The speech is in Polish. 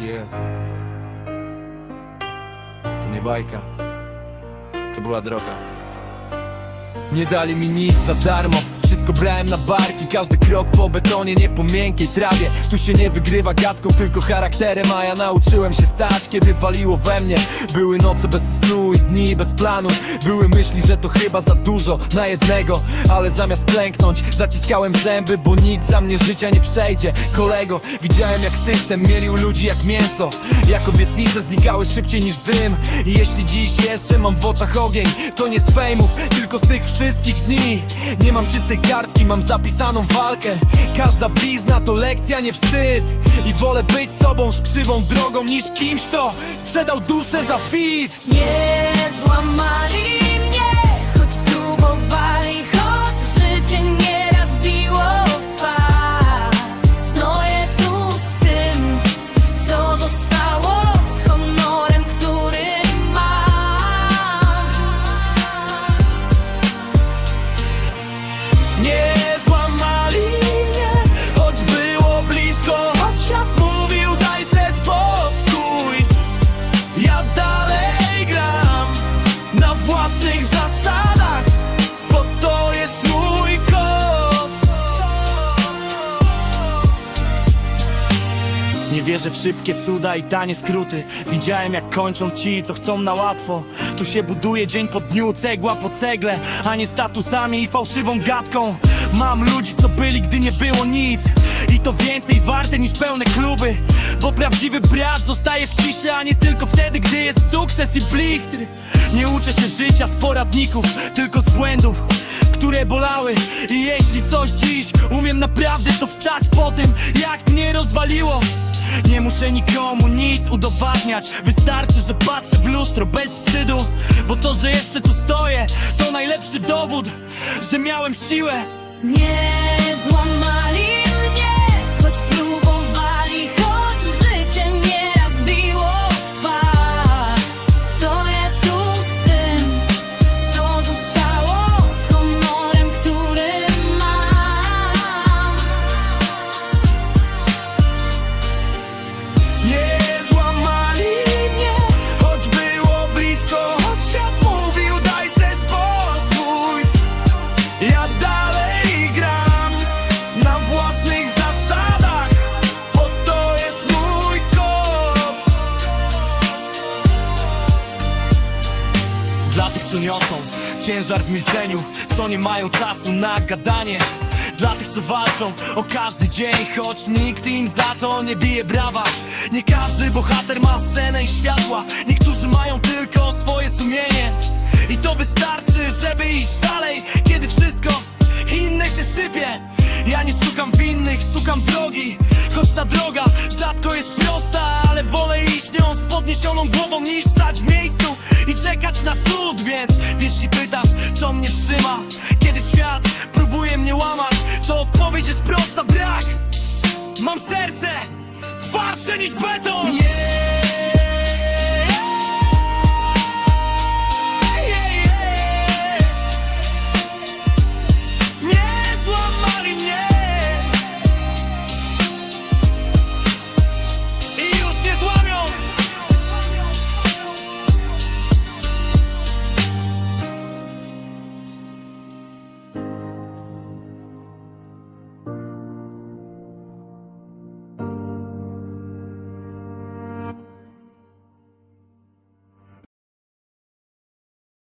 Yeah. To nie bajka. To była droga. Nie dali mi nic za darmo Wszystko brałem na barki Każdy krok po betonie, nie po miękkiej trawie. Tu się nie wygrywa gadką, tylko charakterem A ja nauczyłem się stać, kiedy waliło we mnie. Były noce bez snu i dni bez planu. Były myśli, że to chyba za dużo na jednego Ale zamiast klęknąć, zaciskałem zęby Bo nic za mnie życia nie przejdzie. Kolego, widziałem jak system mielił ludzi jak mięso. Jak obietnice znikały szybciej niż dym. I jeśli dziś jeszcze mam w oczach ogień To nie z fejmów, tylko z tych wszystkich dni. Nie mam czystej kartki, mam zapisaną walkę. Każda blizna to lekcja, nie wstyd. I wolę być sobą z krzywą drogą Niż kimś, kto sprzedał duszę za fit. Nie złamali wierzę w szybkie cuda i tanie skróty. Widziałem jak kończą ci, co chcą na łatwo. Tu się buduje dzień po dniu, cegła po cegle A nie statusami i fałszywą gadką. Mam ludzi, co byli, gdy nie było nic. I to więcej warte niż pełne kluby. Bo prawdziwy brat zostaje w ciszy A nie tylko wtedy, gdy jest sukces i blichtr. Nie uczę się życia z poradników, tylko z błędów które bolały. I jeśli coś dziś umiem naprawdę to wstać po tym Jak mnie rozwaliło muszę nikomu nic udowadniać. Wystarczy, że patrzę w lustro bez wstydu Bo to, że jeszcze tu stoję To najlepszy dowód, że miałem siłę. Nie co niosą. Ciężar w milczeniu Co nie mają czasu na gadanie. Dla tych co walczą o każdy dzień Choć nikt im za to nie bije brawa. Nie każdy bohater ma scenę i światła. Niektórzy mają tylko swoje sumienie. I to wystarczy, żeby iść dalej Kiedy wszystko inne się sypie. Ja nie szukam winnych, szukam drogi. Choć ta droga rzadko jest prosta Ale wolę iść nią z podniesioną głową Niż stać w miejscu czekać na cud Więc jeśli pytasz, co mnie trzyma. Kiedy świat próbuje mnie łamać To odpowiedź jest prosta, brak. Mam serce twardsze niż beton